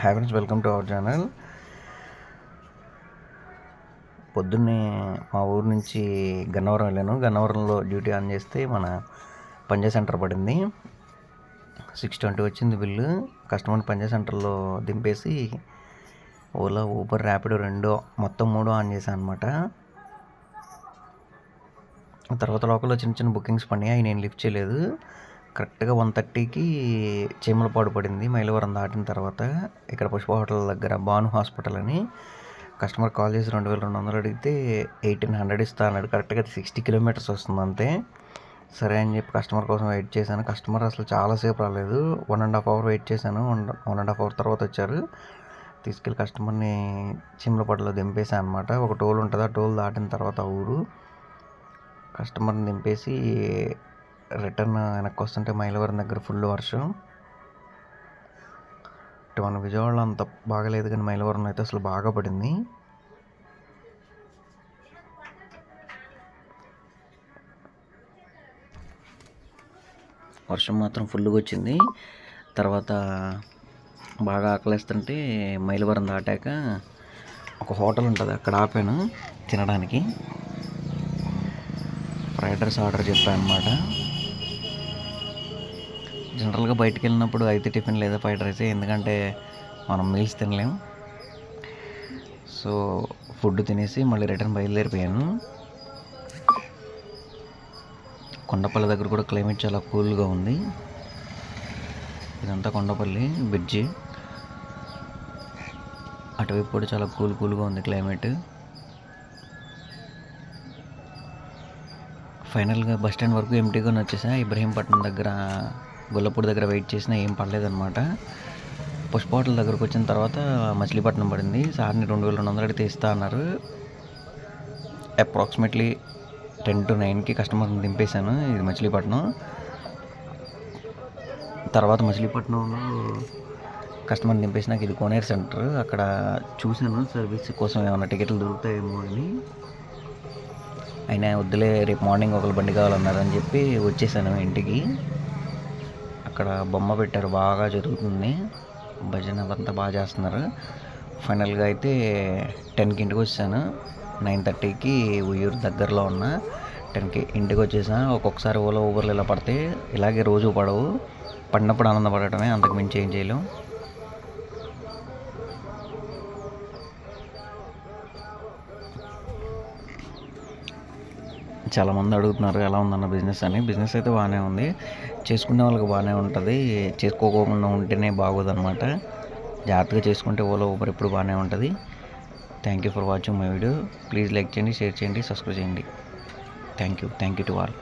Hi friends welcome to our channel పొద్దున్నే మా ఊరు నుంచి గన్నవరం వెళ్ళాను. గన్నవరంలో డ్యూటీ ఆన్ చేస్తే మన పంజా సెంటర్ పడింది. సిక్స్ ట్వంటీ వచ్చింది బిల్లు. కస్టమర్ పంజా సెంటర్లో దింపేసి ఓలా ఊబర్ ర్యాపిడో రెండో మొత్తం మూడో ఆన్ చేశాను అనమాట తర్వాత లోకల్లో చిన్న చిన్న బుకింగ్స్ పడినాయి. అవి నేను లిఫ్ట్ చేయలేదు. కరెక్ట్గా వన్ థర్టీకి చీమలపాడు పడింది. మైలవరం దాటిన తర్వాత ఇక్కడ పుష్ప హోటల్ దగ్గర భాను హాస్పిటల్ అని కస్టమర్ కాల్ చేసి రెండు వేల రెండు వందలు అడిగితే ఎయిటీన్ హండ్రెడ్ ఇస్తా అన్నాడు. కరెక్ట్గా సిక్స్టీ కిలోమీటర్స్ వస్తుంది అంతే. సరే అని చెప్పి కస్టమర్ కోసం వెయిట్ చేశాను. కస్టమర్ అసలు చాలాసేపు రాలేదు. One and half hour wait చేశాను. One one and half hour తర్వాత వచ్చారు. తీసుకెళ్ళి కస్టమర్ని చిమ్లపాటలో దింపేశాను అనమాట ఒక టోల్ ఉంటుంది. ఆ టోల్ దాటిన తర్వాత ఊరు కస్టమర్ని దింపేసి రిటర్న్ వెనక్కి వస్తుంటే మైలవరం దగ్గర ఫుల్ వర్షం. ఇటు మన విజయవాడలో అంత బాగలేదు కానీ మైలవరం అయితే అసలు బాగా పడింది. వర్షం మాత్రం ఫుల్గా వచ్చింది. తర్వాత బాగా ఆకలిస్తుంటే మైలవరం దాటాక ఒక హోటల్ ఉంటుంది అక్కడ ఆపాను తినడానికి. ఫ్రైడ్ రైస్ ఆర్డర్ చెప్పాను అనమాట జనరల్గా బయటకు వెళ్ళినప్పుడు అయితే టిఫిన్ లేదా ఫ్రైడ్ రైస్. ఎందుకంటే మనం మీల్స్ తినలేం. సో ఫుడ్ తినేసి మళ్ళీ రిటర్న్ బయలుదేరిపోయాను. కొండపల్లి దగ్గర కూడా క్లైమేట్ చాలా కూల్గా ఉంది. ఇదంతా కొండపల్లి బ్రిడ్జి. అటువైపు కూడా చాలా కూల్ కూల్గా ఉంది క్లైమేట్. ఫైనల్గా బస్ స్టాండ్ వరకు ఎంటీగా వచ్చేసా. ఇబ్రహీంపట్నం దగ్గర గొల్లపూడి దగ్గర వెయిట్ చేసినా ఏం పడలేదన్నమాట పుష్ప హోటల్ దగ్గరకు వచ్చిన తర్వాత మచిలీపట్నం పడింది. సార్ని రెండు వేల రెండు వందలు అడిగితే ఇస్తా అన్నారు. అప్రాక్సిమేట్లీ టెన్ టు నైన్కి కస్టమర్ని దింపేశాను. ఇది మచిలీపట్నం. తర్వాత మచిలీపట్నంలో కస్టమర్ని దింపేసి నాకు ఇది కోనేరు సెంటర్ అక్కడ చూశాను. సర్వీస్ కోసం ఏమైనా టికెట్లు దొరుకుతాయేమో అని. అయినా వద్దులే రేపు మార్నింగ్ ఒకరు బండి కావాలన్నారు అని చెప్పి వచ్చేసాను ఇంటికి. అక్కడ బొమ్మ పెట్టారు బాగా జరుగుతుంది భజన అంతా బాగా చేస్తున్నారు. ఫైనల్గా అయితే టెన్కి ఇంటికి వచ్చాను. నైన్ థర్టీకి ఉయ్యూరు దగ్గరలో ఉన్న. టెన్కి ఇంటికి వచ్చేసా. ఒక్కొక్కసారి ఓలా ఊబర్లు ఇలా పడితే ఇలాగే రోజు పడవు. పడినప్పుడు ఆనందపడటమే. అంతకు మించి ఏం చేయలేం. చాలామంది అడుగుతున్నారు ఎలా ఉందన్న బిజినెస్ అని. బిజినెస్ అయితే బాగానే ఉంది. చేసుకునే వాళ్ళకి బాగానే ఉంటుంది. చేసుకోకుండా ఉంటేనే బాగోదన్నమాట. జాగ్రత్తగా చేసుకుంటే ఓలో ఊబర్ ఎప్పుడు బాగానే ఉంటుంది. Thank you for watching my video please like చేయండి షేర్ చేయండి సబ్స్క్రైబ్ చేయండి. Thank you thank you to all